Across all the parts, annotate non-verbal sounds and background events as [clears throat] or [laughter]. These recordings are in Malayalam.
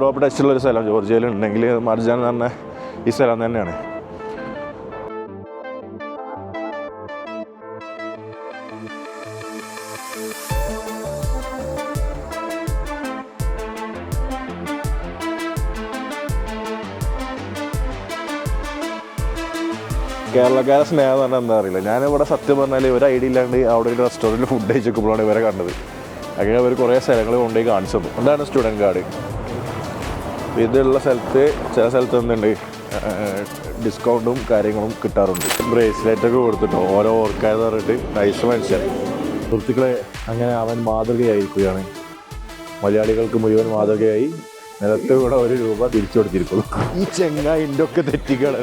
യൂറോപ്പ് ടച്ചുള്ള ഒരു സ്ഥലം ജോർജിയയിൽ ഉണ്ടെങ്കിൽ മർജാൻ എന്ന് പറഞ്ഞ ഈ സ്ഥലം തന്നെയാണ്. കേരളക്കാരെ സ്നേഹം എന്ന് പറഞ്ഞാൽ എന്താ അറിയില്ല. ഞാനിവിടെ സത്യം പറഞ്ഞാൽ ഒരു ഐഡിയ ഇല്ലാണ്ട് അവിടെ ഒരു റെസ്റ്റോറന്റിൽ ഫുഡ് കഴിച്ചപ്പോഴാണ് ഇവരെ കണ്ടത്. അങ്ങനെ അവർ കുറേ സ്ഥലങ്ങൾ കൊണ്ടുപോയി കാണിച്ചു തന്നു. എന്താണ് സ്റ്റുഡന്റ് കാർഡ് ഇതുള്ള സ്ഥലത്ത് ചില സ്ഥലത്ത് എന്തുണ്ട്? ഡിസ്കൗണ്ടും കാര്യങ്ങളും കിട്ടാറുണ്ട്. ബ്രേസ്ലെറ്റ് ഒക്കെ കൊടുത്തിട്ടോ ഓരോ ഓർക്കാന്ന് പറഞ്ഞിട്ട് നൈസ് മനുഷ്യൻ. സുഹൃത്തുക്കളെ അങ്ങനെ അവൻ മാതൃകയായിരിക്കുകയാണ്. മലയാളികൾക്ക് മുഴുവൻ മാതൃകയായി നിലത്ത് കൂടെ ഒരു രൂപ തിരിച്ചു കൊടുത്തിരിക്കുന്നു. ഈ ചെങ്ങായി എന്റെ ഒക്കെ തെറ്റിക്കളോ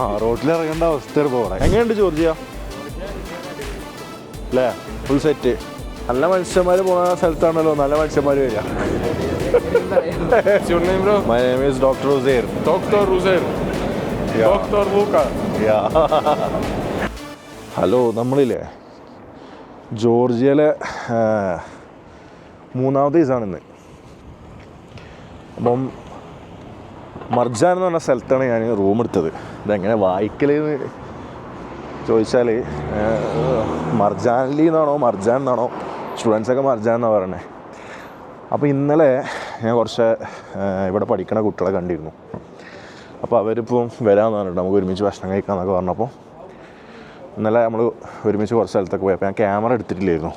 ആ റോട്ടിൽ ഇറങ്ങേണ്ട അവസ്ഥ പോകണം എങ്ങനെയുണ്ട് ജോർജിയ? അല്ലേ ഫുൾ സെറ്റ് നല്ല മനുഷ്യന്മാർ പോകുന്ന സ്ഥലത്താണല്ലോ നല്ല മനുഷ്യന്മാർ വരിക. What's your name, bro? My name is Dr. Uzair. Dr. Uzair. Yeah. Dr. Luca. Yeah. [laughs] Hello നമ്മളില്ലേ ജോർജിയയിലെ മൂന്നാമത്തെ ദിവസമാണ് ഇന്ന് അപ്പം മർജാൻ എന്ന് പറഞ്ഞ സ്ഥലത്താണ് ഞാൻ റൂം എടുത്തത് ഇതെങ്ങനെ വായിക്കലെന്ന് ചോദിച്ചാൽ മർജാൻലി എന്നാണോ മർജാൻ എന്നാണോ സ്റ്റുഡൻസൊക്കെ മർജാൻ എന്നാണ് പറയണേ അപ്പോൾ ഇന്നലെ ഞാൻ കുറച്ച് ഇവിടെ പഠിക്കണ കുട്ടികളെ കണ്ടിരുന്നു. അപ്പോൾ അവരിപ്പം വരാമെന്ന് പറഞ്ഞിട്ട് നമുക്ക് ഒരുമിച്ച് ഭക്ഷണം കഴിക്കാമെന്നൊക്കെ പറഞ്ഞപ്പോൾ ഇന്നലെ നമ്മൾ ഒരുമിച്ച് കുറച്ച് സ്ഥലത്തൊക്കെ പോയി. അപ്പോൾ ഞാൻ ക്യാമറ എടുത്തിട്ടില്ലായിരുന്നു.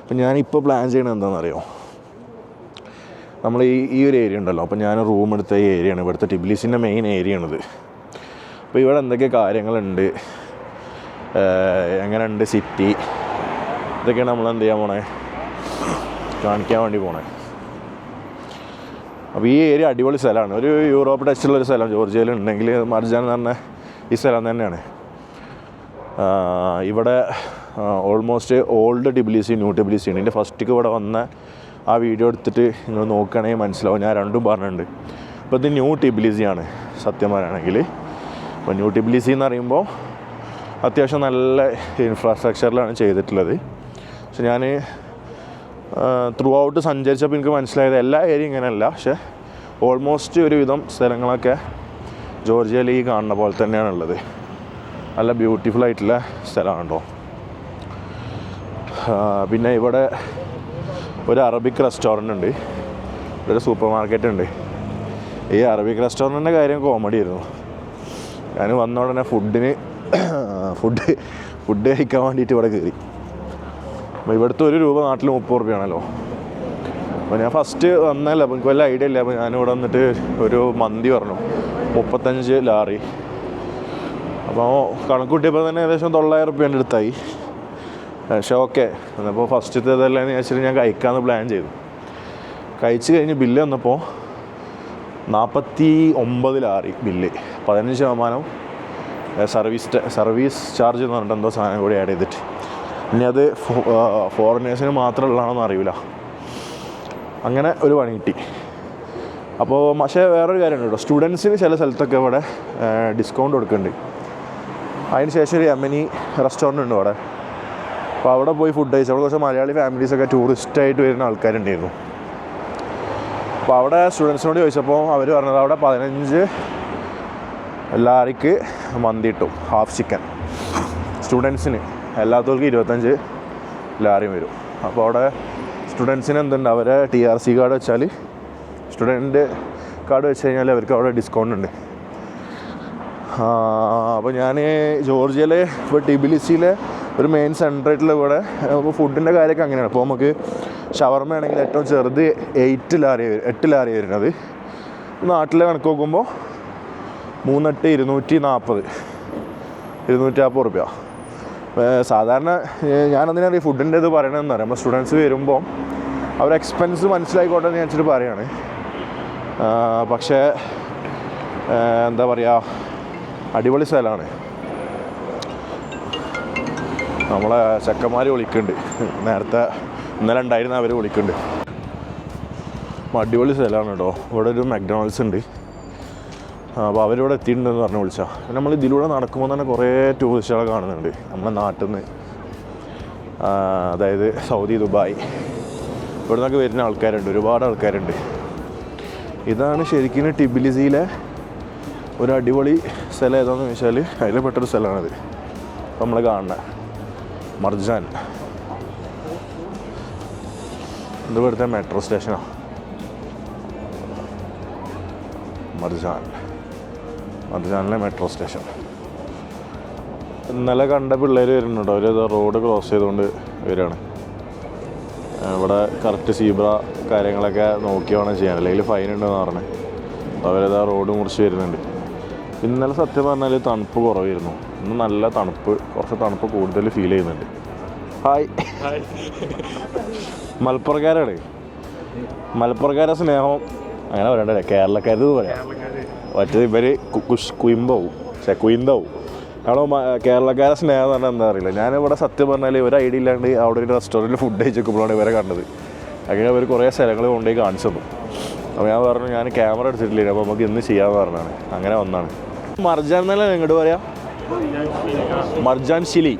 അപ്പോൾ ഞാനിപ്പോൾ പ്ലാൻ ചെയ്യണത് എന്താണെന്നറിയോ നമ്മൾ ഈ ഈ ഒരു ഏരിയ ഉണ്ടല്ലോ. അപ്പോൾ ഞാൻ റൂം എടുത്ത ഈ ഏരിയയാണ് ഇവിടുത്തെ ടിബ്ലീസിന്റെ മെയിൻ ഏരിയ ആണിത്. അപ്പോൾ ഇവിടെ എന്തൊക്കെ കാര്യങ്ങളുണ്ട്? എങ്ങനെയുണ്ട് സിറ്റി ഇതൊക്കെയാണ് നമ്മൾ എന്ത് ചെയ്യാൻ പോണേ? കാണിക്കാൻ വേണ്ടി പോണേ. അപ്പോൾ ഈ ഏരിയ അടിപൊളി സ്ഥലമാണ്. ഒരു യൂറോപ്പ് ടച്ചുള്ള ഒരു സ്ഥലം ജോർജിയയിൽ ഉണ്ടെങ്കിൽ മർജാൻ എന്ന് പറഞ്ഞ ഈ സ്ഥലം തന്നെയാണ്. ഇവിടെ almost old Tbilisi new Tbilisi ഉണ്ട് എന്റെ ഫസ്റ്റിക്ക് ഇവിടെ വന്ന ആ വീഡിയോ എടുത്തിട്ട് നിങ്ങൾ നോക്കുകയാണെങ്കിൽ മനസ്സിലാവും. ഞാൻ രണ്ടും പറഞ്ഞിട്ടുണ്ട്. അപ്പോൾ ഇത് ന്യൂ ടിബിലിസിയാണ് സത്യം പറയുകയാണെങ്കിൽ. അപ്പോൾ ന്യൂ ടിബിലിസി എന്ന് പറയുമ്പോൾ അത്യാവശ്യം നല്ല ഇൻഫ്രാസ്ട്രക്ചറിലാണ് ചെയ്തിട്ടുള്ളത്. പക്ഷെ ഞാൻ ത്രൂ ഔട്ട് സഞ്ചരിച്ചപ്പോൾ എനിക്ക് മനസ്സിലായത് എല്ലാ ഏരിയ ഇങ്ങനെയല്ല. പക്ഷേ ഓൾമോസ്റ്റ് ഒരുവിധം സ്ഥലങ്ങളൊക്കെ ജോർജിയയിൽ ഈ കാണുന്ന പോലെ തന്നെയാണുള്ളത് നല്ല ബ്യൂട്ടിഫുൾ ആയിട്ടുള്ള സ്ഥലമാണ് കേട്ടോ. പിന്നെ ഇവിടെ ഒരു അറബിക് റെസ്റ്റോറന്റ് ഉണ്ട്. ഇവിടെ ഒരു സൂപ്പർ മാർക്കറ്റ് ഉണ്ട്. ഈ അറബിക് റെസ്റ്റോറന്റിന്റെ കാര്യം കോമഡി ആയിരുന്നു. ഞാൻ വന്ന ഉടനെ ഫുഡിന് ഫുഡ് ഫുഡ് കഴിക്കാൻ വേണ്ടിയിട്ട് ഇവിടെ കയറി അപ്പോൾ ഇവിടുത്തെ ഒരു രൂപ നാട്ടിൽ മുപ്പത് റുപ്യാണല്ലോ. അപ്പോൾ ഞാൻ ഫസ്റ്റ് വന്നല്ല അപ്പോൾ എനിക്ക് വല്ല ഐഡിയ ഇല്ല. അപ്പോൾ ഞാനിവിടെ വന്നിട്ട് ഒരു മന്തി പറഞ്ഞു. മുപ്പത്തഞ്ച് ലാറി. അപ്പോൾ കണക്ക് കൂട്ടിയപ്പോൾ തന്നെ ഏകദേശം തൊള്ളായിരം റുപ്യേന്റെ അടുത്തായി. പക്ഷേ ഓക്കെ എന്നപ്പോൾ ഫസ്റ്റത്തെ ഇതെല്ലാം വെച്ചിട്ട് ഞാൻ കഴിക്കാമെന്ന് പ്ലാൻ ചെയ്തു. കഴിച്ച് കഴിഞ്ഞ് ബില്ല് വന്നപ്പോൾ നാൽപ്പത്തി ഒമ്പത് ലാറി ബില്ല് പതിനഞ്ച് ശതമാനം സർവീസ് സർവീസ് ചാർജ് എന്ന് പറഞ്ഞിട്ട് എന്തോ സാധനം കൂടി ആഡ് ചെയ്തിട്ട്. ഇനി അത് ഫോറിനേഴ്സിന് മാത്രമുള്ളതാണെന്ന് അറിയില്ല അങ്ങനെ ഒരു പണി കിട്ടി. അപ്പോൾ പക്ഷേ വേറൊരു കാര്യമുണ്ട് കേട്ടോ. സ്റ്റുഡൻസിന് ചില സ്ഥലത്തൊക്കെ ഇവിടെ ഡിസ്കൗണ്ട് കൊടുക്കുന്നുണ്ട്. അതിന് ശേഷം ഒരു എമനി റെസ്റ്റോറന്റ് ഉണ്ട് അവിടെ. അപ്പോൾ അവിടെ പോയി ഫുഡ് കഴിച്ചു അവിടെ കുറച്ച് മലയാളി ഫാമിലീസൊക്കെ ടൂറിസ്റ്റായിട്ട് വരുന്ന ആൾക്കാരുണ്ടായിരുന്നു. അപ്പോൾ അവിടെ സ്റ്റുഡൻസിനോട് ചോദിച്ചപ്പോൾ അവർ പറഞ്ഞത് അവിടെ പതിനഞ്ച് എല്ലാവർക്ക് മന്തി കിട്ടും ഹാഫ് ചിക്കൻ സ്റ്റുഡൻസിന് അല്ലാത്തവർക്ക് ഇരുപത്തഞ്ച് ലാറിയും വരും. അപ്പോൾ അവിടെ സ്റ്റുഡൻസിന് എന്തുണ്ട്? അവരെ ടി ആർ സി കാർഡ് വെച്ചാൽ സ്റ്റുഡന്റ് കാർഡ് വെച്ച് കഴിഞ്ഞാൽ അവർക്ക് അവിടെ ഡിസ്കൗണ്ട് ഉണ്ട്. അപ്പോൾ ഞാൻ ജോർജിയയിലെ ഇപ്പോൾ ടിബിലിസിയിലെ ഒരു മെയിൻ സെന്ററായിട്ടുള്ള ഇവിടെ അപ്പോൾ ഫുഡിന്റെ കാര്യമൊക്കെ അങ്ങനെയാണ്. അപ്പോൾ നമുക്ക് ഷവർമ ആണെങ്കിൽ ഏറ്റവും ചെറുത് എയ്റ്റ് ലാറി എട്ട് ലാറി വരുന്നത്. നാട്ടിലെ കണക്ക് നോക്കുമ്പോൾ മൂന്നെട്ട് ഇരുന്നൂറ്റി നാൽപ്പത്. ഇരുന്നൂറ്റി നാൽപ്പത് റുപ്യ. സാധാരണ ഈ ഫുഡിന്റെ ഇത് പറയണമെന്ന് പറയാം. നമ്മൾ സ്റ്റുഡൻസ് വരുമ്പോൾ അവർ എക്സ്പെൻസ് മനസ്സിലായിക്കോട്ടെ എന്ന് വെച്ചിട്ട് പറയാണ്. പക്ഷേ എന്താ പറയുക അടിപൊളി സ്ഥലമാണ് നമ്മളെ ചെക്കന്മാർ വിളിക്കുന്നുണ്ട് നേരത്തെ ഇന്നലെ ഉണ്ടായിരുന്ന അവർ വിളിക്കുന്നുണ്ട് അടിപൊളി സ്ഥലമാണ് കേട്ടോ ഇവിടെ ഒരു മക്ഡൊണാൾഡ്സ് ഉണ്ട് അപ്പോൾ അവരിവിടെ എത്തിയിട്ടുണ്ടെന്ന് പറഞ്ഞ് വിളിച്ചാൽ നമ്മൾ ഇതിലൂടെ നടക്കുമ്പോൾ തന്നെ കുറേ ടൂറിസ്റ്റുകളെ കാണുന്നുണ്ട്. നമ്മുടെ നാട്ടിൽ നിന്ന് അതായത് സൗദി ദുബായ്. ഇവിടെ നിന്നൊക്കെ വരുന്ന ആൾക്കാരുണ്ട്. ഒരുപാട് ആൾക്കാരുണ്ട്. ഇതാണ് ശരിക്കും ടിബിലിസിയിലെ ഒരു അടിപൊളി സ്ഥലം ഏതാണെന്ന് ചോദിച്ചാൽ അതിൽ പെട്ടൊരു സ്ഥലമാണിത്. നമ്മൾ കാണുന്നത് മർജാൻ. ഇത് മെട്രോ സ്റ്റേഷനാണ് മർജാൻ. മർജാനിലെ മെട്രോ സ്റ്റേഷൻ ഇന്നലെ കണ്ട പിള്ളേർ വരുന്നുണ്ട്. അവർ റോഡ് ക്രോസ് ചെയ്തുകൊണ്ട് വരികയാണ് ഇവിടെ കറക്റ്റ് സീബ്ര കാര്യങ്ങളൊക്കെ നോക്കി വേണം ചെയ്യാൻ. അല്ലെങ്കിൽ ഫൈൻ ഉണ്ടെന്ന് പറഞ്ഞു. അവരത് ആ റോഡ് മുറിച്ച് വരുന്നുണ്ട്. ഇന്നലെ സത്യം പറഞ്ഞാൽ തണുപ്പ് കുറവായിരുന്നു. ഇന്ന് നല്ല തണുപ്പ്. കുറച്ച് തണുപ്പ് കൂടുതൽ ഫീൽ ചെയ്യുന്നുണ്ട്. ഹായ് മലപ്പുറക്കാരാണ്. മലപ്പുറക്കാരെ സ്നേഹം അങ്ങനെ പറയണ്ടല്ലേ? കേരളക്കാരത് പറയാം. മറ്റേത് ഇവർ കുഷ് കുയിമ്പാവും പക്ഷേ കുയിന്താവും കേരളക്കാരെ സ്നേഹം എന്ന് പറഞ്ഞാൽ എന്താ അറിയില്ല. ഞാനിവിടെ സത്യം പറഞ്ഞാൽ ഒരു ഐഡിയ ഇല്ലാണ്ട് അവിടെ ഒരു റെസ്റ്റോറന്റിൽ ഫുഡ് കഴിച്ചപ്പോഴാണ് ഇവരെ കണ്ടത്. അങ്ങനെ അവർ കുറേ സ്ഥലങ്ങൾ കൊണ്ടുപോയി കാണിച്ചു തന്നു അപ്പോൾ ഞാൻ പറഞ്ഞു ഞാൻ ക്യാമറ എടുത്തിട്ടില്ല അപ്പോൾ നമുക്ക് ഇന്ന് ചെയ്യാമെന്ന് പറഞ്ഞാണ്. അങ്ങനെ വന്നാണ്. മർജാൻ എന്നല്ല ഇങ്ങോട്ട് പറയാം? മർജാൻ ശിലി.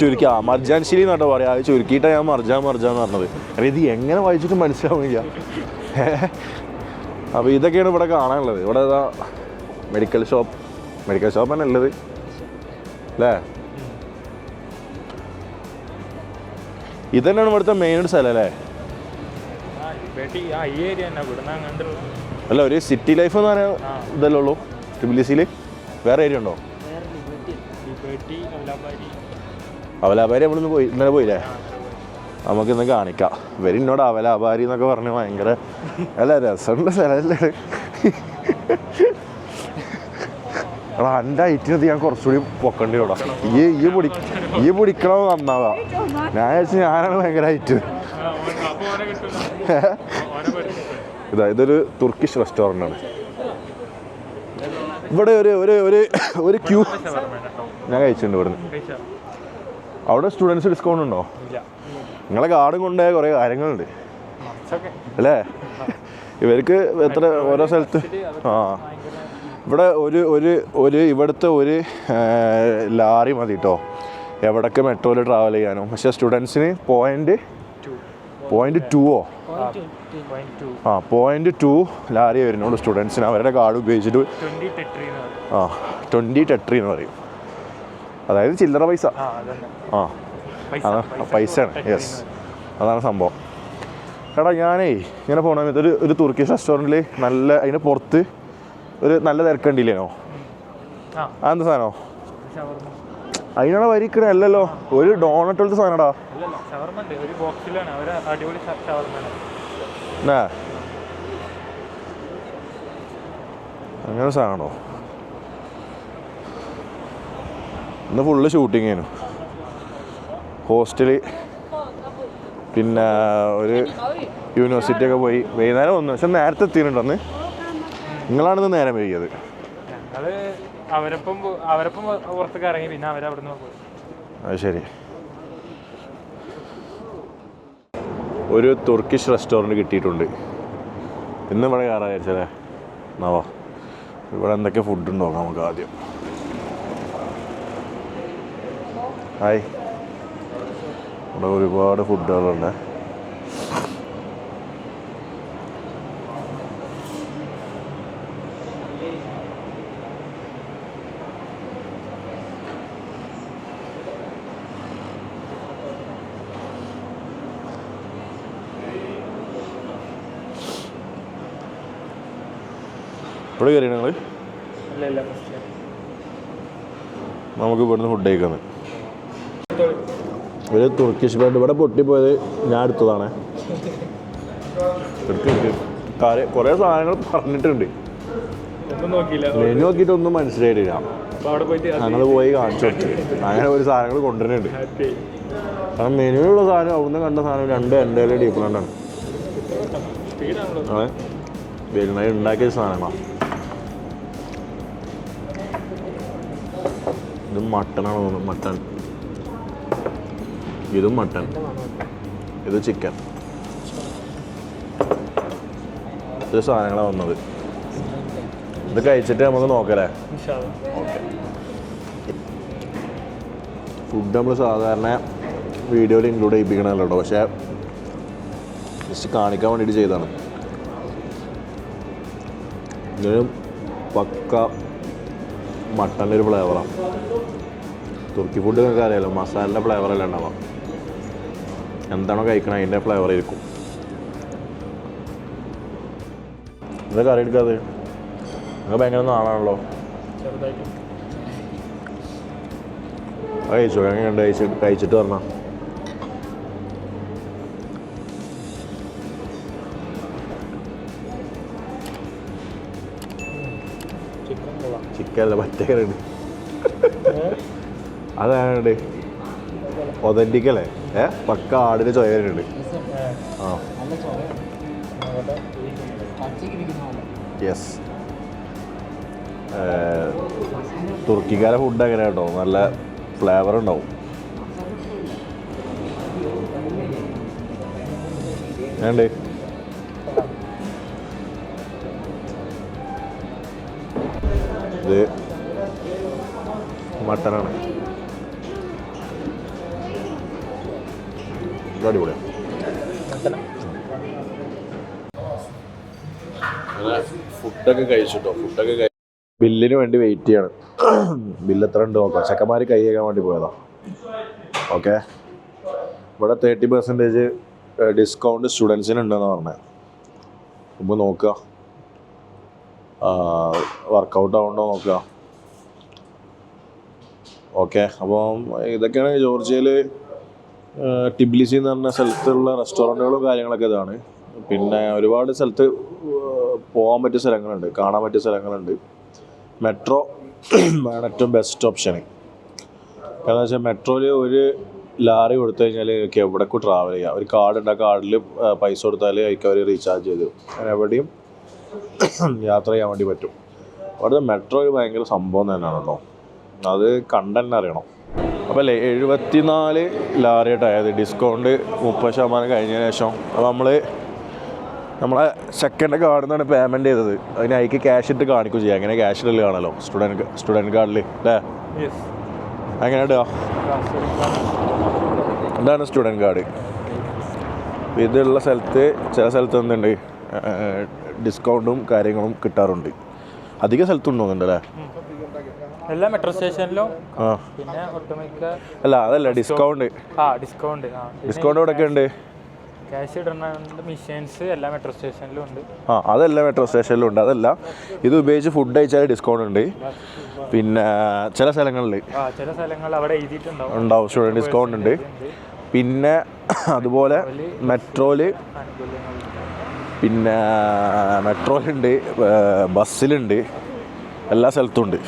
ചുരുക്കി. ആ മർജാൻ ശിലി എന്നാട്ടോ പറയാം. അത് ചുരുക്കിയിട്ടാണ് ഞാൻ മർജാൻ മർജാൻ എന്ന് പറഞ്ഞത്. കാരണം ഇത് എങ്ങനെ വായിച്ചിട്ട് മനസ്സിലാവുന്നില്ല. അപ്പോൾ ഇതൊക്കെയാണ് ഇവിടെ കാണാനുള്ളത്. ഇവിടെ ഇതാ മെഡിക്കൽ ഷോപ്പ് മെഡിക്കൽ ഷോപ്പാണ് ഉള്ളത്. അല്ലേ? ഇതന്നെയാണ് ഇവിടുത്തെ മെയിൻ സ്ഥലം അല്ലേ? അല്ല ഒരു സിറ്റി ലൈഫ് എന്ന് പറയാൻ ഇതല്ലേ ഉള്ളൂ? ട്രിബിലിസിയിൽ വേറെ ഏരിയ ഉണ്ടോ? അവലാബാരി അവലാപാരി നമ്മളിന്ന് പോയി ഇന്നലെ പോയില്ലേ? നമുക്കിന്ന് കാണിക്കാം. ഇവർ എന്നോട് അവലാപാരി എന്നൊക്കെ പറഞ്ഞ് ഭയങ്കര അല്ല രസമുണ്ട് സ്ഥലമല്ലേ എടാ ഞാൻ കുറച്ചുകൂടി പൊക്കേണ്ടി വിടാം ഈ ഈ പൊടി ഈ പൊടിക്കണോ നന്നാവാ. ഞാൻ വിചാരിച്ചു ഞാനാണ് ഭയങ്കര ഐറ്റ് ഇതാ ഇതൊരു തുർക്കിഷ് റെസ്റ്റോറന്റ് ആണ്. ഇവിടെ ഒരു ഒരു ഒരു ഒരു ക്യൂ ഞാൻ കഴിച്ചിട്ടുണ്ട് ഇവിടുന്ന്. അവിടെ സ്റ്റുഡൻസ് ഡിസ്കൗണ്ട് ഉണ്ടോ? നിങ്ങളെ കാടും കൊണ്ടുപോയ കുറേ കാര്യങ്ങളുണ്ട്. അല്ലേ? ഇവർക്ക് എത്ര ഓരോ സ്ഥലത്ത് ആ. ഇവിടെ ഒരു ഒരു ഒരു ഇവിടുത്തെ ഒരു ലാറി മതി കേട്ടോ എവിടൊക്കെ മെട്രോയിൽ ട്രാവൽ ചെയ്യാനോ. പക്ഷേ സ്റ്റുഡൻസിന് പോയിന്റ് പോയിന്റ് ടുവോ ആ പോയിന്റ് ടു ലാറി വരുന്നുള്ളൂ സ്റ്റുഡൻസിന്. അവരുടെ കാർഡ് ഉപയോഗിച്ചിട്ട് ആ ട്വന്റി ടെട്രി എന്ന് പറയും. അതായത് ചില്ലറ പൈസ. ആ. അതാണ് പൈസയാണ്. യെസ് അതാണ് സംഭവം. എടാ ഞാനേ ഇങ്ങനെ പോകണ ഒരു ഒരു തുർക്കിഷ് റെസ്റ്റോറന്റിൽ നല്ല അതിന് പുറത്ത് ഒരു നല്ല തിരക്കണ്ടില്ലേനോ? അതെന്താ സാധനമോ അതിനാണ് വരിക്കണേ അല്ലല്ലോ. ഒരു ഡോണറ്റ് പോലത്തെ സാധനടാ. അങ്ങനെ സാധനമാണോ? ഇന്ന് ഫുള്ള് ഷൂട്ടിങ് ആയിരുന്നു ഹോസ്റ്റൽ. പിന്നെ ഒരു യൂണിവേഴ്സിറ്റി ഒക്കെ പോയി. വൈകുന്നേരം വന്നു. പക്ഷെ നേരത്തെ എത്തിയിട്ടുണ്ട് അന്ന്. നിങ്ങളാണിന്ന് നേരം വൈകിയത്. ഞങ്ങൾ അവരൊപ്പം പോ- അവരൊപ്പം പു- പുറത്തേക്ക് ഇറങ്ങി. പിന്നെ അവരവിടുന്ന് പോയി. അത് ശരി. ഒരു തുർക്കിഷ് റെസ്റ്റോറന്റ് കിട്ടിയിട്ടുണ്ട്. ഇന്ന് ഇവിടെ കയറാൻ വിചാരിച്ചല്ലേ? എന്നാവാ ഇവിടെ എന്തൊക്കെ ഫുഡ് ഉണ്ടോ നമുക്ക് ആദ്യം? ഹായ്. ഇവിടെ ഒരുപാട് ഫുഡുകളുണ്ട്. ഇവിടെ ഞങ്ങൾ നമുക്ക് ഇവിടുന്ന് ഫുഡ് കഴിക്കുന്നത് ഒരു തുർക്കിഷ് ബ്രെഡ് ഇവിടെ പൊട്ടിപ്പോയത് ഞാൻ എടുത്തതാണ്. എടുത്ത് എടുത്ത് കാര്യം കുറേ സാധനങ്ങൾ പറഞ്ഞിട്ടുണ്ട്. ഒന്നും നോക്കിയില്ല. മെനു നോക്കിയിട്ട് ഒന്നും മനസ്സിലായിട്ടില്ല. അപ്പോൾ അവിടെ പോയിട്ട് ഞങ്ങൾ പോയി കാണിച്ചു കൊടുത്തു. അങ്ങനെ ഒരു സാധനങ്ങൾ കൊണ്ടുവരുന്നുണ്ട്. കാരണം മെനുവിലുള്ള സാധനം അവിടുന്ന് കണ്ട സാധനം രണ്ട് എന്റെ ഡിഫറന്റ് ആണ്. അതെ. വരുന്നത് ഉണ്ടാക്കിയ സാധനങ്ങളാണ് ഇത് മട്ടനാണ് തോന്നുന്നു മട്ടൻ. ഇതും മട്ടൺ ഇത് ചിക്കൻ ഇത് സാധനങ്ങളാണ് വന്നത്. ഇത് കഴിച്ചിട്ട് നമുക്ക് നോക്കലേ? നോക്കല്ലേ ഫുഡ് നമ്മൾ സാധാരണ വീഡിയോയിൽ ഇൻക്ലൂഡ് ചെയ്യിപ്പിക്കണമല്ലോ കേട്ടോ പക്ഷേ ജസ്റ്റ് കാണിക്കാൻ വേണ്ടിയിട്ട് ചെയ്തതാണ്. ഇതിനും പക്ക മട്ടന്റെ ഒരു ഫ്ലേവറാണ് തുർക്കി ഫുഡ് നിങ്ങൾക്ക് അറിയാലോ മസാലയുടെ ഫ്ലേവറല്ല ഉണ്ടാവാം എന്താണോ കഴിക്കണത് അതിന്റെ ഫ്ലേവർ ആയിരിക്കും. എന്താ കറി എടുക്കാതെ നിങ്ങൾ ഭയങ്കര നാളാണല്ലോ. കഴിച്ചു? എങ്ങനെയുണ്ട് കഴിച്ചിട്ട് കഴിച്ചിട്ട് പറഞ്ഞാൽ ചിക്കൻ അല്ല പച്ചക്കറിയുണ്ട് അതാണ് ഒതന്റിക് അല്ലേ? പക്ക ആടിന് ചോയലുണ്ട് ആ. യെസ് തുർക്കിക്കാരെ ഫുഡ് അങ്ങനെ കേട്ടോ. നല്ല ഫ്ലേവർ ഉണ്ടാവും. ഏണ്ട് ഇത് മട്ടനാണ്. ഇത് അടിപൊളിയാണ് ഫുഡൊക്കെ കഴിച്ചിട്ടോ? ഫുഡൊക്കെ കഴിച്ചു ബില്ലിന് വേണ്ടി വെയിറ്റ് ചെയ്യണം. ബില്ല് എത്ര ഉണ്ട് നോക്കാം. ചെക്കന്മാർ കൈ വേണ്ടി പോയതാ. ഓക്കെ ഇവിടെ തേർട്ടി പെർസെന്റേജ് ഡിസ്കൗണ്ട് സ്റ്റുഡൻസിന് ഉണ്ടെന്ന് പറഞ്ഞത് മുമ്പ് നോക്കുക. വർക്കൗട്ട് ആവുണ്ടോ നോക്കുക. ഓക്കെ അപ്പം ഇതൊക്കെയാണ് ജോർജിയയിൽ ടിബ്ലിസി എന്ന് പറഞ്ഞ സ്ഥലത്തുള്ള റെസ്റ്റോറന്റുകളും കാര്യങ്ങളൊക്കെ ഇതാണ്. പിന്നെ ഒരുപാട് സ്ഥലത്ത് പോകാൻ പറ്റിയ സ്ഥലങ്ങളുണ്ട് കാണാൻ പറ്റിയ സ്ഥലങ്ങളുണ്ട്. മെട്രോ ആണ് ഏറ്റവും ബെസ്റ്റ് ഓപ്ഷൻ കാരണം വെച്ചാൽ മെട്രോയിൽ ഒരു ലാറി കൊടുത്തു കഴിഞ്ഞാൽ എവിടേക്കും ട്രാവൽ ചെയ്യാം. ഒരു കാർഡ് ഉണ്ട് ആ കാർഡിൽ പൈസ കൊടുത്താൽ അതിലേക്ക് അവർ റീചാർജ് ചെയ്തു അങ്ങനെ എവിടെയും യാത്ര ചെയ്യാൻ വേണ്ടി പറ്റും. അവിടുത്തെ മെട്രോ ഭയങ്കര സംഭവം തന്നെയാണ് അത് കണ്ടെന്നെ അറിയണം. അപ്പോൾ അല്ലേ എഴുപത്തിനാല് ലാറിയായിട്ടായത് ഡിസ്കൗണ്ട് മുപ്പത് ശതമാനം കഴിഞ്ഞതിന് ശേഷം. അപ്പോൾ നമ്മൾ നമ്മളെ സെക്കൻഡ് കാർഡിൽ നിന്നാണ് പേയ്മെന്റ് ചെയ്തത്. അതിന് അതിക്ക് ക്യാഷ് ഇട്ട് കാണിക്കും ചെയ്യാം. അങ്ങനെ ക്യാഷ് ഇടൽ കാണല്ലോ സ്റ്റുഡന്റ് സ്റ്റുഡന്റ് കാർഡിൽ അല്ലേ അങ്ങനെ ഇടുക ഇതാണ് സ്റ്റുഡന്റ് കാർഡ് ഇതുള്ള സ്ഥലത്ത് ചില സ്ഥലത്ത് എന്തുണ്ട് ഡിസ്കൗണ്ടും കാര്യങ്ങളും കിട്ടാറുണ്ട്. അധിക സ്ഥലത്തുണ്ടോന്നുണ്ട് അല്ലേ എല്ലാ മെട്രോ സ്റ്റേഷനിലും പിന്നെ ഒട്ടുമിക്ക അല്ല അതല്ല ഡിസ്കൗണ്ട് ആ ഡിസ്കൗണ്ട് ഡിസ്കൗണ്ട് ഇവിടെ ഉണ്ട്? ക്യാഷ് ഇടുന്ന മെഷീൻസ് എല്ലാ മെട്രോ സ്റ്റേഷനിലും ഉണ്ട്. ആ അതല്ല മെട്രോ സ്റ്റേഷനിലും ഉണ്ട്. അതല്ല ഇത് ഉപയോഗിച്ച് ഫുഡ് കഴിച്ചാൽ ഡിസ്കൗണ്ട് ഉണ്ട്. പിന്നെ ചില സ്ഥലങ്ങളിൽ ആ ചില സ്ഥലങ്ങളിൽ അവിടെ എഴുതിയിട്ടുണ്ടാവും. ഉണ്ടാവും. സ്റ്റുഡന്റ് ഡിസ്കൗണ്ട് ഉണ്ട്. പിന്നെ അതുപോലെ മെട്രോയിൽ പിന്നെ മെട്രോയിലുണ്ട് ബസ്സിലുണ്ട്. എല്ലാ സ്ഥലത്തും ഉണ്ട്.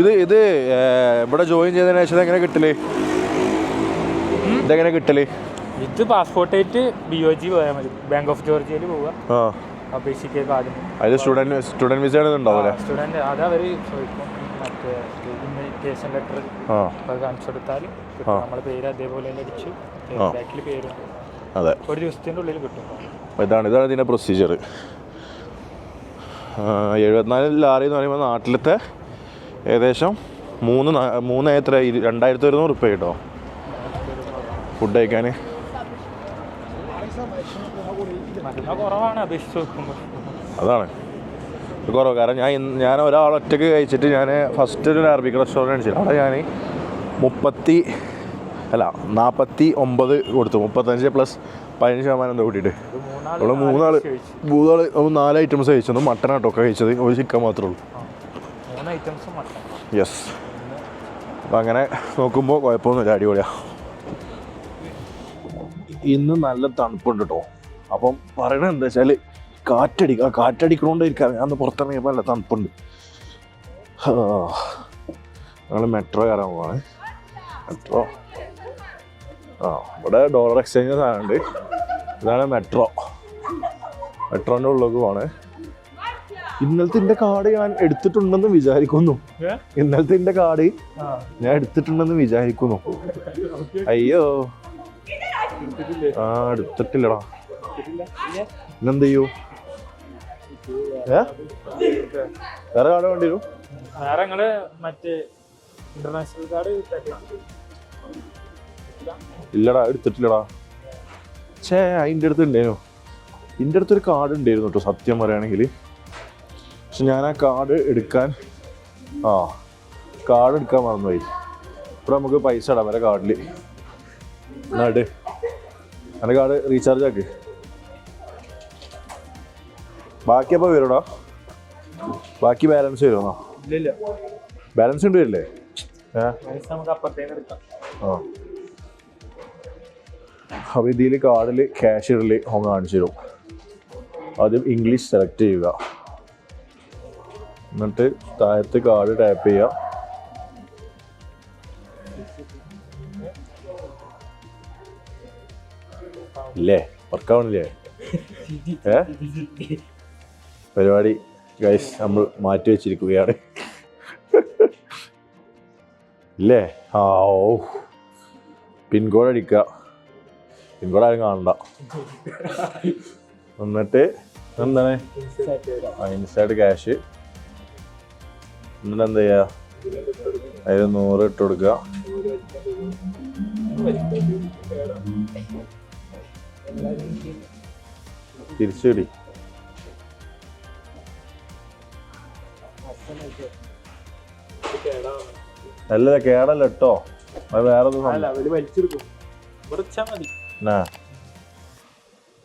ഇത് ഇത് ഇവിടെ ജോയിൻ ചെയ്തതിന് ശേഷം എങ്ങനെ കിട്ടൽ? ഇതെങ്ങനെ കിട്ടൽ? ഇത് പാസ്പോർട്ട് ആയിട്ട് ബി ഒ ജി പോയാൽ മതി. ബാങ്ക് ഓഫ് ജോർജിയയിൽ പോവുക ആ. അപേക്ഷിക്കുക ആദ്യം അതിൽ സ്റ്റുഡന്റ് സ്റ്റുഡന്റ് വിസയാണ് ഉണ്ടാവില്ലേ സ്റ്റുഡന്റ് അത് അവർ ചോദിക്കും. മറ്റേ ഇൻവിറ്റേഷൻ ലെറ്റർ അത് കാണിച്ചു കൊടുത്താൽ. നമ്മളെ പേര് അതേപോലെ തന്നെ അടിച്ച് ബാക്കിൽ പേരുണ്ട്. അതെ. ഒരു ദിവസത്തിന്റെ ഉള്ളിൽ കിട്ടും. ഇതാണ് ഇതാണ് ഇതിന്റെ പ്രൊസീജിയർ എഴുപത്തിനാല് ലാറി എന്ന് പറയുമ്പോൾ നാട്ടിലത്തെ ഏകദേശം മൂന്ന് മൂന്ന് എത്ര രണ്ടായിരത്തി ഒരുന്നൂറ് ഉപ്പ കേട്ടോ. ഫുഡ് കഴിക്കാൻ അതാണ്. കുറവ്. കാരണം ഞാൻ ഞാൻ ഒരാൾ ഒറ്റയ്ക്ക് കഴിച്ചിട്ട് ഞാൻ ഫസ്റ്റ് ഒരു അറബിക് റെസ്റ്റോറന്റ് അടിച്ചിട്ട് അവിടെ ഞാൻ മുപ്പത്തി അല്ല നാൽപ്പത്തി ഒമ്പത് കൊടുത്തു. മുപ്പത്തഞ്ച് പ്ലസ് പതിനഞ്ച് ശതമാനം എന്താ കൂട്ടിയിട്ട്. അവിടെ മൂന്നാൾ മൂന്നാൾ നാല് ഐറ്റംസ് കഴിച്ചത് മട്ടനാട്ടൊക്കെ ആട്ടോ ഒക്കെ കഴിച്ചത്. ഒരു ചിക്കൻ മാത്രമേ ഉള്ളൂ. ഐറ്റംസും മട്ടൺ യെസ് അപ്പം അങ്ങനെ നോക്കുമ്പോൾ കുഴപ്പമൊന്നുമില്ല അടിപൊളിയാണ് ഇന്ന് നല്ല തണുപ്പുണ്ട് കേട്ടോ അപ്പം പറയണത് എന്താ വെച്ചാൽ കാറ്റടിക്കുക കാറ്റടിക്കണോണ്ടിരിക്കാം ഞാൻ അന്ന് പുറത്തിറങ്ങിയപ്പോൾ നല്ല തണുപ്പുണ്ട്. ഞങ്ങൾ മെട്രോ കയറാൻ പോവാണ്. മെട്രോ. ആ ഇവിടെ ഡോളർ എക്സ്ചേഞ്ച് സാധനമുണ്ട് ഇതാണ് മെട്രോ. മെട്രോന്റെ ഉള്ളിലേക്ക് പോവാണ്. ഇന്നലത്തെ എന്റെ കാർഡ് ഞാൻ എടുത്തിട്ടുണ്ടെന്ന് വിചാരിക്കുന്നു. ഇന്നലത്തെ എന്റെ കാർഡ് ഞാൻ എടുത്തിട്ടുണ്ടെന്ന് വിചാരിക്കുന്നു. അയ്യോ. ആ എടുത്തിട്ടില്ലടാ. ഇന്നെന്ത് ചെയ്യൂ? ഏ? വേറെ കാർഡ് വേണ്ടി വരും. വേറെ നിങ്ങൾ മറ്റേ ഇന്റർനാഷണൽ കാർഡ് ഇല്ലടാ എടുത്തിട്ടില്ലടാ. ചേ അതിന്റെ അടുത്ത് ഉണ്ടായിരുന്നു എന്റെ അടുത്തൊരു കാർഡ് ഉണ്ടായിരുന്നു കേട്ടോ സത്യം പറയുകയാണെങ്കിൽ പക്ഷെ ഞാൻ ആ കാർഡ് എടുക്കാൻ ആ കാർഡ് എടുക്കാൻ മറന്നുപോയി ഇവിടെ നമുക്ക് പൈസ ഇടാം വരെ കാർഡിൽ. എന്നാ ഇട്. എന്റെ കാർഡ് റീചാർജ് ആക്ക്. ബാക്കി അപ്പോൾ വരുമോടാ ബാക്കി ബാലൻസ് വരുമോ ബാലൻസ് ഉണ്ട് വരില്ലേ? ആ. അപ്പോൾ ഇതിൽ കാർഡിൽ ക്യാഷ് ഇടൽ ഹോം കാണിച്ചു തരും. ആദ്യം ഇംഗ്ലീഷ് സെലക്ട് ചെയ്യുക. എന്നിട്ട് താഴത്ത് കാർഡ് ടാപ്പ് ചെയ്യുക ഇല്ലേ? വർക്കാവണില്ലേ? ഏ? പരിപാടി ഗൈസ് നമ്മൾ മാറ്റി വെച്ചിരിക്കുകയാണ്. ഇല്ലേ? ആ ഓ പിൻകോഡ് അടിക്കുക. പിൻകോഡ് ആരും കാണണ്ട. എന്നിട്ട് എന്താണ് ഇൻസൈഡ് ക്യാഷ് എന്നിട്ട് എന്താ ചെയ്യുക അതിൽ നൂറ് ഇട്ട് കൊടുക്കുക തിരിച്ചുപിടി അല്ല കേടല്ല കേട്ടോ അത് വേറെ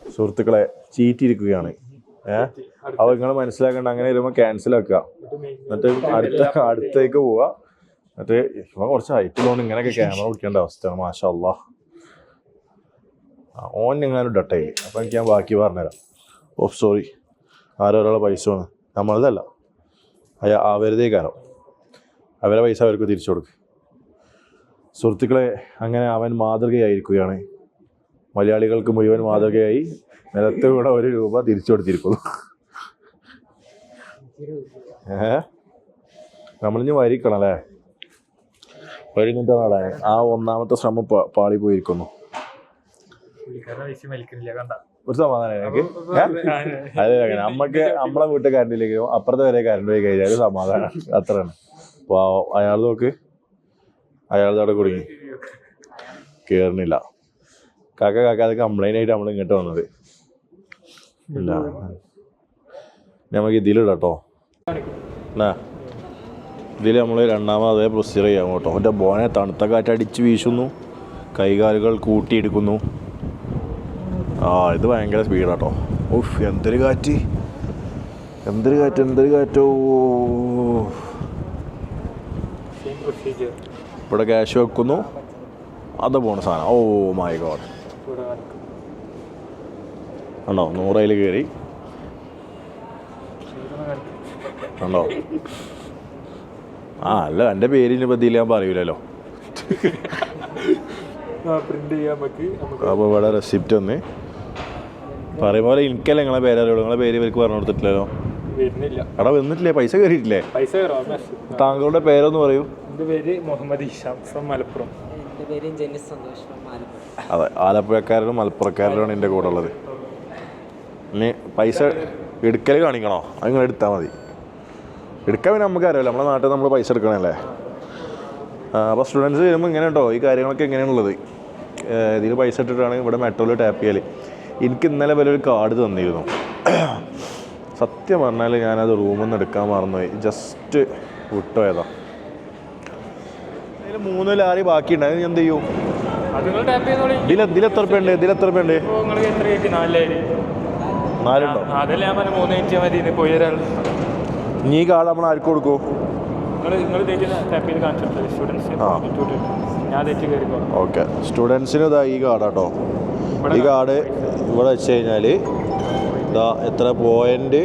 സുഹൃത്തുക്കളെ ചീറ്റിരിക്കുകയാണ്. ഏ? അപ്പൊ നിങ്ങൾ മനസ്സിലാക്കണ്ട. അങ്ങനെ വരുമ്പോൾ ക്യാൻസൽ ആക്കുക. എന്നിട്ട് അടുത്ത അടുത്തേക്ക് പോവുക. എന്നിട്ട് ഇപ്പൊ കുറച്ച് ഹൈറ്റ് ലോൺ ഇങ്ങനെയൊക്കെ ക്യാമറ പിടിക്കേണ്ട അവസ്ഥയാണ്. മാഷാ ഓൻ എങ്ങാനും ഡട്ടയിൽ അപ്പം എനിക്ക് ഞാൻ ബാക്കി പറഞ്ഞുതരാം. ഓ സോറി ആരോ പൈസ വന്ന്. നമ്മളതല്ല. അയാ അവരുതേ കാലം അവരെ പൈസ അവർക്ക് തിരിച്ചു കൊടുക്കും. സുഹൃത്തുക്കളെ അങ്ങനെ അവൻ മാതൃകയായിരിക്കുകയാണ്. മലയാളികൾക്ക് മുഴുവൻ മാതൃകയായി നിലത്ത് കൂടെ ഒരു രൂപ തിരിച്ചു കൊടുത്തിരിക്കുന്നു. ഏ? നമ്മളിഞ്ഞ് വരിക്കണം അല്ലേ? വരിഞ്ഞിട്ട് നാളെ. ആ ഒന്നാമത്തെ ശ്രമം പാളി പോയിരിക്കുന്നു. ഒരു സമാധാനം എനിക്ക് അതെ നമ്മക്ക് നമ്മളെ വീട്ടിൽ കറണ്ടിലേക്ക് അപ്പുറത്തെ വരെ കറണ്ട് പോയി കഴിഞ്ഞാൽ സമാധാനം. അത്രയാണ്. അപ്പോൾ അയാൾ നോക്ക്. അയാളുടെ അവിടെ കുടുങ്ങി. കേറണില്ല കാക്ക കാക്ക അത് കംപ്ലൈന്റ് ആയിട്ട് നമ്മൾ ഇങ്ങോട്ട് വന്നത്. ഇല്ല. നമുക്ക് ഇതിലിടാം കേട്ടോ എന്നാ ഇതിൽ നമ്മൾ രണ്ടാമത് അതേ പ്രൊസീജർ ചെയ്യാം കേട്ടോ എന്റെ ബോനെ തണുത്ത കാറ്റ് അടിച്ച് വീശുന്നു. കൈകാലുകൾ കൂട്ടിയെടുക്കുന്നു. ആ ഇത് ഭയങ്കര സ്പീഡാട്ടോ ഉഫ് എന്തൊരു കാറ്റ്. എന്തൊരു കാറ്റ് എന്തൊരു കാറ്റോ. ഇവിടെ ക്യാഷ് വെക്കുന്നു. അത് പോണ സാധനം. ഓ മൈ ഗോഡ് ഉണ്ടോ? നൂറയിൽ കയറി ണ്ടോ ഉണ്ടോ? ആ അല്ല എന്റെ പേരിന് പറ്റിയില്ല ഞാൻ പറയൂലല്ലോ. അപ്പൊ അപ്പോൾ ഇവിടെ റെസിപ്റ്റ് ഒന്ന് പറയുമ്പോൾ പോലെ എനിക്കല്ല നിങ്ങളെ പേരറിയുള്ളൂ നിങ്ങളെ പേര് ഇവർക്ക് പറഞ്ഞു കൊടുത്തിട്ടില്ലല്ലോ. അവിടെ വന്നിട്ടില്ലേ? പൈസ കയറിയിട്ടില്ലേ താങ്കളുടെ പേരൊന്ന് പറയൂ. എന്റെ പേര് മുഹമ്മദ് ഇഷാം ഫ്രം മലപ്പുറം. അതെ ആലപ്പുഴക്കാരനും മലപ്പുറക്കാരനാണ് എന്റെ കൂടെ ഉള്ളത്. ഇനി പൈസ എടുക്കൽ കാണിക്കണോ? അത് നിങ്ങൾ എടുത്താൽ മതി. എടുക്കാൻ പിന്നെ നമുക്ക് അറിയാമല്ലോ നമ്മളെ നാട്ടിൽ നമ്മൾ പൈസ എടുക്കണല്ലേ? അപ്പോൾ സ്റ്റുഡൻസ് വരുമ്പോൾ ഇങ്ങനെ ഉണ്ടോ ഈ കാര്യങ്ങളൊക്കെ എങ്ങനെയാണുള്ളത്? ഇതിൽ പൈസ ഇട്ടിട്ടാണ് ഇവിടെ മെട്രോയിൽ ടാപ്പ് ചെയ്യൽ എനിക്ക് ഇന്നലെ വരെ ഒരു കാർഡ് തന്നിരുന്നു. സത്യം പറഞ്ഞാൽ ഞാനത് റൂമിൽ നിന്ന് എടുക്കാൻ മറന്നുപോയി. ജസ്റ്റ് വിട്ടുപോയതാ മൂന്ന് ലാരി ബാക്കിയുണ്ട്. അത് ഞാൻ എന്ത് ചെയ്യും? ഇതിൽ ഇതിൽ എത്ര ഇതിൽ എത്ര നാലുണ്ടോ? നീ കാർഡ് നമ്മൾ ആർക്ക് കൊടുക്കൂ? ഓക്കെ. സ്റ്റുഡൻസിന് ഇതാ ഈ കാർഡാട്ടോ ഈ കാർഡ് ഇവിടെ വെച്ച് കഴിഞ്ഞാൽ ഇതാ എത്ര പോയിന്റ്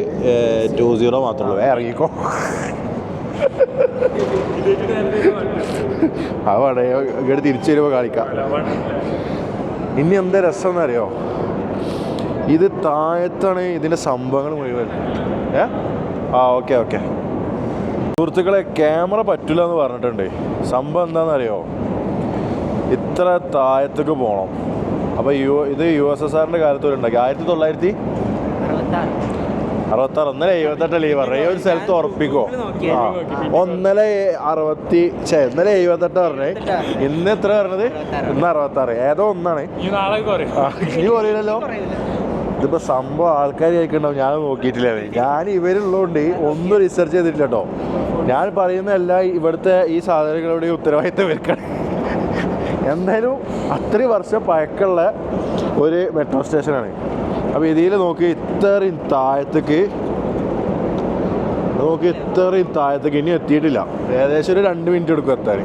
ടു സീറോ മാത്രമേ ഉള്ളൂ. ഇറങ്ങിക്കോ. ആ വേണേ തിരിച്ചു വരുമ്പോൾ കാണിക്കാം. ഇനി എന്താ രസം എന്നറിയോ? ഇത് താഴത്താണ് ഇതിന്റെ സംഭവങ്ങൾ മുഴുവൻ. ഏ? ആ ഓക്കെ ഓക്കെ. സുഹൃത്തുക്കളെ ക്യാമറ പറ്റില്ല എന്ന് പറഞ്ഞിട്ടുണ്ട്. സംഭവം എന്താണെന്നറിയോ ഇത്ര താഴത്തേക്ക് പോകണം അപ്പോൾ യു ഇത് യു എസ് എസ് ആറിന്റെ കാലത്ത് ഉണ്ടാക്കി ആയിരത്തി തൊള്ളായിരത്തി അറുപത്താറ് ഒന്നര എഴുപത്തെട്ട് ഈ പറഞ്ഞത് ഈ ഒരു സ്ഥലത്ത് ഉറപ്പിക്കോ. ആ. ഒന്നര അറുപത്തി ഛേ ഇന്നലെ എഴുപത്തെട്ട് പറഞ്ഞേ. ഇന്ന് എത്ര പറഞ്ഞത്? ഇന്ന് അറുപത്താറ്. ഏതോ ഒന്നാണ്. ആ, ഇനി പറയില്ലല്ലോ ഇതിപ്പോ സംഭവം ആൾക്കാർ കേൾക്കണ്ടാവും ഞാൻ നോക്കിയിട്ടില്ല ഞാൻ ഇവരുള്ളതുകൊണ്ട് ഒന്നും റിസർച്ച് ചെയ്തിട്ടില്ല കേട്ടോ ഞാൻ പറയുന്ന എല്ലാ ഇവിടുത്തെ ഈ സാധനങ്ങളുടെ ഉത്തരവാദിത്തം ഇവർക്കാണ്. എന്തായാലും അത്രയും വർഷം പഴക്കമുള്ള ഒരു മെട്രോ സ്റ്റേഷനാണ് അപ്പോൾ ഇതിൽ നോക്കി ഇത്രയും താഴത്തേക്ക് നോക്കി ഇത്രയും താഴത്തേക്ക് ഇനി എത്തിയിട്ടില്ല. ഏകദേശം ഒരു രണ്ട് മിനിറ്റ് എടുക്കും എത്താൻ.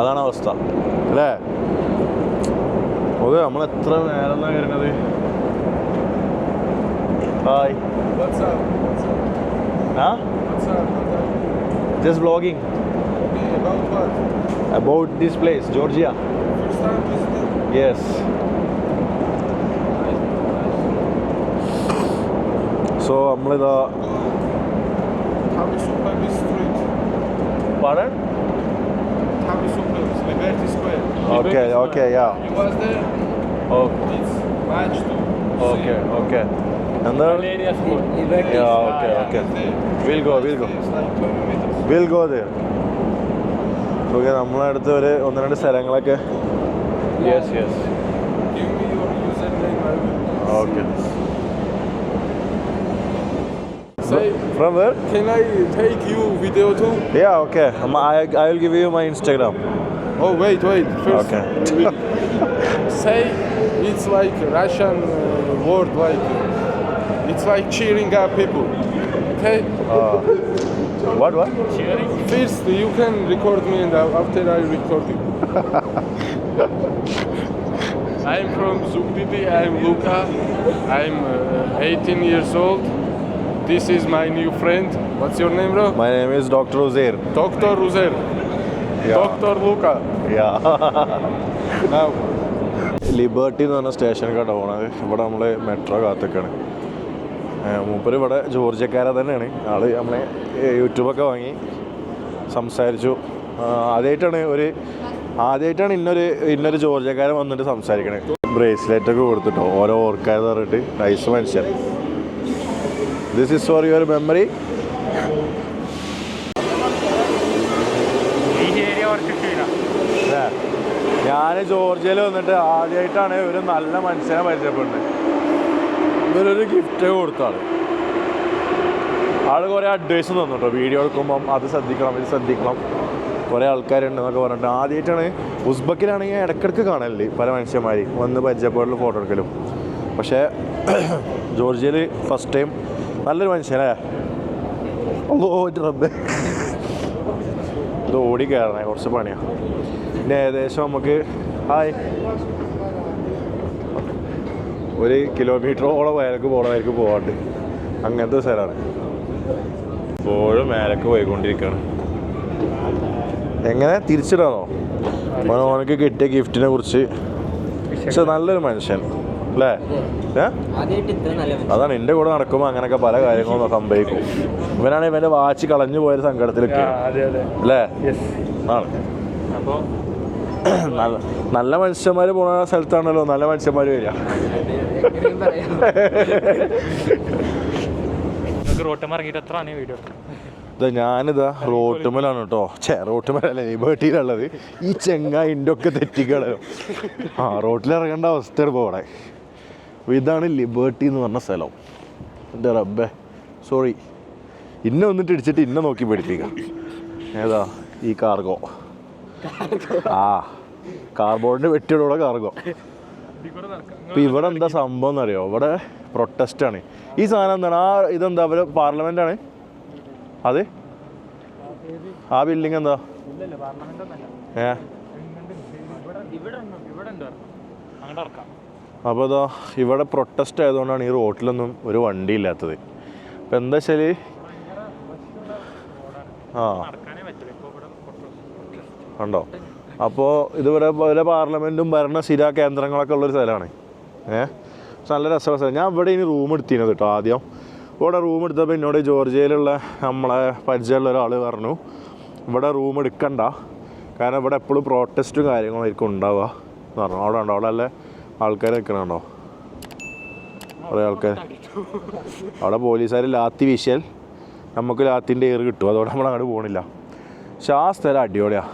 അതാണ് അവസ്ഥ. അല്ലേ? ഓക്കെ നമ്മൾ എത്ര നേരം വരുന്നത്? Hi? Ah? Just blogging? About this place Georgia? Yes so നമ്മളിതാ Tabi Street. പാടൻ Tabi Liberty Square. Okay okay yeah was there? Okay It's match to okay okay എന്താ Malaria school. Yeah okay okay will go will go It's like 20 meters. Will go there okay നമ്മളെ അടുത്ത് ഒരു ഒന്ന് രണ്ട് സ്ഥലങ്ങളൊക്കെ yes yes Say, From where? Can I take you video too? Yeah, okay. Um, I, I will give you my Instagram. Oh wait, wait. First, Okay. [laughs] say it's like Russian uh, word, like it's like cheering up people. Okay. Uh, what, what? First, you can record me, and after I record you. [laughs] I'm from Zugdidi. I'm Luca. I'm uh, 18 years old. This is my new friend. What's your name, bro? My name is Dr. Uzer. Dr. Ruzer. Dr. Luca. Yeah. [laughs] Now, liberty എന്ന് പറഞ്ഞ സ്റ്റേഷൻ കേട്ടോ പോണത് ഇവിടെ നമ്മൾ മെട്രോ കാത്തൊക്കെയാണ് മൂപ്പര് ഇവിടെ ജോർജിയക്കാരെ തന്നെയാണ് ആൾ നമ്മളെ യൂട്യൂബൊക്കെ വാങ്ങി സംസാരിച്ചു ആദ്യമായിട്ടാണ് ഒരു ആദ്യമായിട്ടാണ് ഇന്നൊരു ഇന്നൊരു ജോർജിയക്കാരൻ വന്നിട്ട് സംസാരിക്കണേ ബ്രേസ്ലെറ്റ് ഒക്കെ കൊടുത്തിട്ടോ ഓരോ ഓർക്കാതെ പറഞ്ഞിട്ട് നൈസ് മനുഷ്യൻ this is for your memory ഞാൻ ജോർജിയയിൽ വന്നിട്ട് ആദ്യമായിട്ടാണ് ഒരു നല്ല മനുഷ്യനെ പരിചയപ്പെടുന്നത്. ഇവരൊരു ഗിഫ്റ്റ് കൊടുത്താണ് ആൾ. കുറേ അഡ്വൈസ് തന്നു കേട്ടോ വീഡിയോ എടുക്കുമ്പം അത് ശ്രദ്ധിക്കണം ഇത് ശ്രദ്ധിക്കണം. കുറേ ആൾക്കാരുണ്ട് എന്നൊക്കെ പറഞ്ഞിട്ട് ആദ്യമായിട്ടാണ് ഉസ്ബക്കിലാണെങ്കിൽ ഇടയ്ക്കിടയ്ക്ക് കാണലേ പല മനുഷ്യന്മാർ വന്ന് പരിചയപ്പെടലും ഫോട്ടോ എടുക്കലും. പക്ഷേ ജോർജിയയിൽ ഫസ്റ്റ് ടൈം നല്ലൊരു മനുഷ്യനേ ഓ റബ്ബേ. ഇത് ഓടി കയറണേ കുറച്ച് പണിയാ. പിന്നെ ഏകദേശം നമുക്ക് ഹായ്. ഒരു കിലോമീറ്ററോളം വയലക്ക് പോകണമായിരിക്കും പോകാണ്ട് അങ്ങനത്തെ സ്ഥലമാണ്. ഇപ്പോഴും മേലക്ക് പോയിക്കൊണ്ടിരിക്കുകയാണ് എങ്ങനെ? തിരിച്ചിടാണോ? അവനക്ക് കിട്ടിയ ഗിഫ്റ്റിനെ കുറിച്ച്. പക്ഷെ നല്ലൊരു മനുഷ്യൻ. അല്ലേ. അതാണ് എന്റെ കൂടെ നടക്കുമ്പോൾ അങ്ങനെയൊക്കെ പല കാര്യങ്ങളും സംഭവിക്കും. ഇവനാണ് ഇവന്റെ വാച്ച് കളഞ്ഞു പോയൊരു സങ്കടത്തിലൊക്കെ. അതെ അതെ. അല്ലേ? യെസ് ആണ്. അപ്പോൾ [clears throat] നല്ല നല്ല മനുഷ്യന്മാർ പോണ സ്ഥലത്താണല്ലോ നല്ല മനുഷ്യന്മാർ വരിക. ഇതാ ഞാനിതാ റോട്ടുമലാണ് കേട്ടോ ചേ റോട്ടുമലല്ല ലിബർട്ടിയിലുള്ളത് ഈ ചെങ്ങ ഇന്റെ ഒക്കെ തെറ്റിക്കളയോ ആ റോട്ടിലിറങ്ങേണ്ട അവസ്ഥയാണ് ഇപ്പോൾ ഇവിടെ. അപ്പോൾ ഇതാണ് ലിബേർട്ടി എന്ന് പറഞ്ഞ സ്ഥലം. എന്റെ റബ്ബേ സോറി ഇന്നെ വന്നിട്ട് ഇടിച്ചിട്ട് ഇന്നെ നോക്കി പേടിപ്പിക്കാം. ഏതാ? ഈ കാർഗോ ആ കാർബോർഡിന്റെ വെട്ടിയോടെ കാർഗോ ഇപ്പം ഇവിടെ എന്താ സംഭവം എന്നറിയോ? ഇവിടെ പ്രൊട്ടസ്റ്റ് ആണ്. ഈ സാധനം എന്താണ്? ആ ഇതെന്താ? അവർ പാർലമെന്റ് ആണ്. അത്? ആ ബിൽഡിംഗ് എന്താ? ഏ? അപ്പോൾ അതാ ഇവിടെ പ്രൊട്ടസ്റ്റ് ആയതുകൊണ്ടാണ് ഈ റോട്ടിലൊന്നും ഒരു വണ്ടി ഇല്ലാത്തത് അപ്പം എന്താ വെച്ചാൽ ആ. ഉണ്ടോ അപ്പോൾ ഇതുവരെ പല പാർലമെന്റും ഭരണ സ്ഥിര കേന്ദ്രങ്ങളൊക്കെ ഉള്ളൊരു സ്ഥലമാണ്. ഏ? നല്ല രസമുള്ള സ്ഥലം. ഞാൻ ഇവിടെ ഇനി റൂം എടുത്തിരുന്നത് കേട്ടോ ആദ്യം. ഇവിടെ റൂം എടുത്തപ്പോൾ എന്നോട് ജോർജിയയിലുള്ള നമ്മളെ പരിചയമുള്ള ഒരാൾ പറഞ്ഞു ഇവിടെ റൂം എടുക്കണ്ട. കാരണം ഇവിടെ എപ്പോഴും പ്രോട്ടസ്റ്റും കാര്യങ്ങളായിരിക്കും ഉണ്ടാവുക. എന്ന് പറഞ്ഞു. അവിടെ ഉണ്ടോ അവിടെ അല്ലേ ആൾക്കാർ നിൽക്കണുണ്ടോ കുറേ ആൾക്കാർ അവിടെ പോലീസുകാർ ലാത്തി വീശിയാൽ നമുക്ക് ലാത്തിന്റെ ഏറ് കിട്ടും. അതോടെ നമ്മൾ അങ്ങോട്ട് പോകണില്ല പക്ഷെ ആ സ്ഥലം അടിപൊളിയാണ്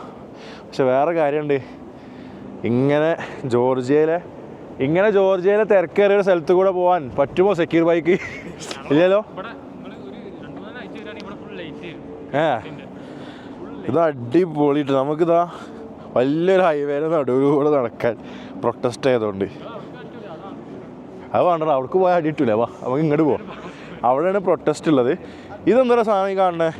പക്ഷെ വേറെ കാര്യമുണ്ട്. ഇങ്ങനെ ജോർജിയയിലെ ഇങ്ങനെ ജോർജിയയിലെ തിരക്കേറിയ ഒരു സ്ഥലത്ത് കൂടെ പോകാൻ പറ്റുമോ സെക്യൂർ ബൈക്ക് ഇല്ലല്ലോ? ഏ? ഇത് അടിപൊളിയിട്ട് നമുക്കിതാ വലിയൊരു ഹൈവേയുടെ നടുവിലൂടെ നടക്കാൻ. പ്രൊട്ടസ്റ്റ് ആയതുകൊണ്ട്. അത് വേണ്ട അവിടേക്ക് പോയാൽ അടി വാ നമുക്ക് ഇങ്ങോട്ട് പോവാം. അവിടെയാണ് പ്രൊട്ടസ്റ്റ് ഉള്ളത്. ഇതെന്താ സാധനം കാണണേ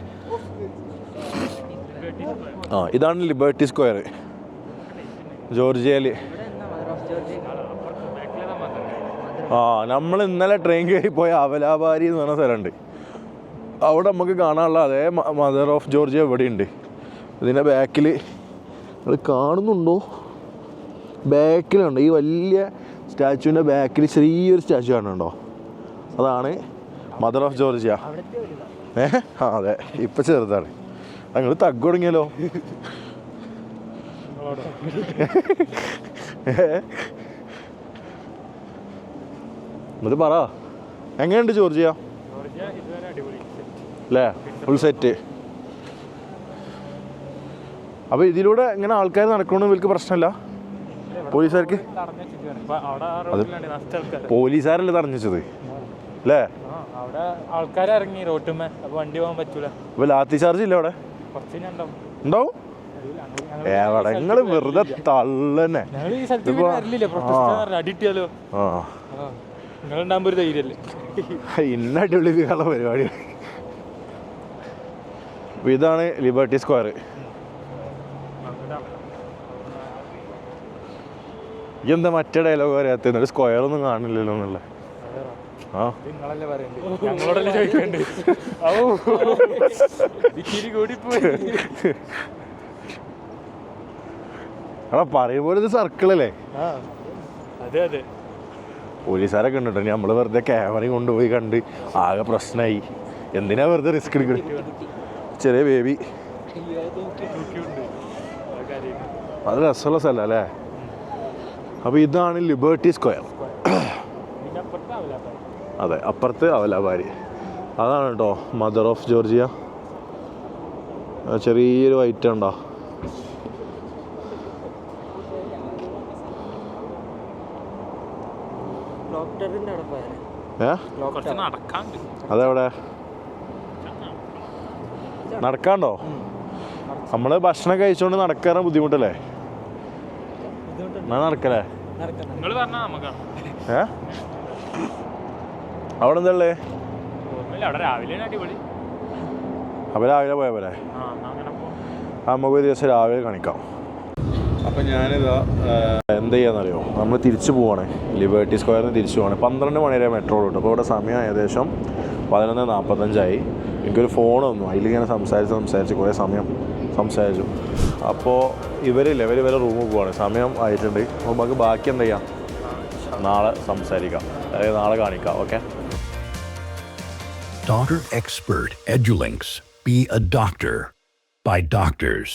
ആ ഇതാണ് ലിബർട്ടി സ്ക്വയർ ജോർജിയയിൽ ആ നമ്മൾ ഇന്നലെ ട്രെയിൻ കയറി പോയ അവലാബാരി എന്ന് പറഞ്ഞ സ്ഥലമുണ്ട്. അവിടെ നമുക്ക് കാണാനുള്ള അതേ മദർ ഓഫ് ജോർജിയ ഇവിടെ ഉണ്ട് ഇതിന്റെ ബാക്കിൽ നിങ്ങൾ കാണുന്നുണ്ടോ? ബാക്കിലുണ്ട്. ഈ വലിയ സ്റ്റാച്ചുവിന്റെ ബാക്കിൽ ചെറിയൊരു സ്റ്റാച്ചു കാണുന്നുണ്ടോ? അതാണ് മദർ ഓഫ് ജോർജിയ ഏ? ആ അതെ. ഇപ്പം ചെറുതാണ്. അങ്ങ് തഗ് തുടങ്ങിയല്ലോ? എന്നിട്ട് പറ. എങ്ങനെയുണ്ട് ജോർജിയ? അല്ലേ ഫുൾ സെറ്റ് അപ്പോൾ ഇതിലൂടെ ഇങ്ങനെ ആൾക്കാർ നടക്കണമെന്ന് ഇവർക്ക് പ്രശ്നമില്ല? പോലീസുകാർക്ക്? പോലീസുകാരല്ല ഇപ്പൊ തടഞ്ഞത് അല്ലേ? ആൾക്കാർ ഇറങ്ങി വണ്ടി പോകാൻ പറ്റൂല അപ്പോൾ ലാത്തി ചാർജ് ഇല്ല അവിടെ? ഉണ്ടാവും. എവിടെ വെറുതെ തള്ളന്നെ. ഇന്ന അടിപൊളി പരിപാടി. ഇതാണ് ലിബർട്ടി സ്ക്വയർ ഈ എന്താ മറ്റേ ഡയലോഗ് അറിയാത്ത ഒരു സ്ക്വയർ ഒന്നും കാണില്ലല്ലോ എന്നുള്ള. ആ. എടാ പറയുമ്പോൾ ഇത് സർക്കിളല്ലേ അതെ അതെ. പോലീസുകാരൊക്കെ ഉണ്ട് കേട്ടോ. നമ്മൾ വെറുതെ ക്യാമറയും കൊണ്ടുപോയി കണ്ട് ആകെ പ്രശ്നമായി എന്തിനാ വെറുതെ റിസ്ക് എടുക്കുന്നത് ചെറിയ ബേബി അത് രസമുള്ള സ്ഥലം അല്ലേ? അപ്പോൾ ഇതാണ് ലിബേർട്ടി സ്ക്വയർ അതെ അപ്പുറത്ത് അവലാബാരി അതാണ് കേട്ടോ മദർ ഓഫ് ജോർജിയ ചെറിയൊരു വൈറ്റ് ഉണ്ടോ? അതെവിടെ? നടക്കാണ്ടോ? നമ്മൾ ഭക്ഷണം കഴിച്ചോണ്ട് നടക്കാറ് ബുദ്ധിമുട്ടല്ലേ? എന്നാ നടക്കല്ലേ? നിങ്ങൾ പറഞ്ഞാ നമുക്കാണ് ഏ? അവിടെ അടിപൊളി. അപ്പോൾ രാവിലെ പോയ പോലെ നമുക്ക് ഒരു ദിവസം രാവിലെ കാണിക്കാം. അപ്പം ഞാനിതാ എന്ത് ചെയ്യാന്നറിയോ? നമ്മൾ തിരിച്ചു പോവാണ്. ലിബർട്ടി സ്ക്വയറിൽ നിന്ന് തിരിച്ചു പോവാണ്. പന്ത്രണ്ട് മണി വരെ മെട്രോ കിട്ടും അപ്പോൾ ഇവിടെ സമയം ഏകദേശം പതിനൊന്ന് നാൽപ്പത്തഞ്ചായി എനിക്കൊരു ഫോൺ വന്നു. അതിലിങ്ങനെ സംസാരിച്ച് സംസാരിച്ച് കുറേ സമയം സംസാരിച്ചു. അപ്പോൾ ഇവരില്ല ഇവർ വരെ റൂമിൽ പോവാണ്. സമയം ആയിട്ടുണ്ട്. അപ്പോൾ നമുക്ക് ബാക്കി എന്ത് ചെയ്യാം? നാളെ സംസാരിക്കാം. അതായത് നാളെ കാണിക്കാം. Okay doctor Expert Edulinks. B A doctor bye doctors.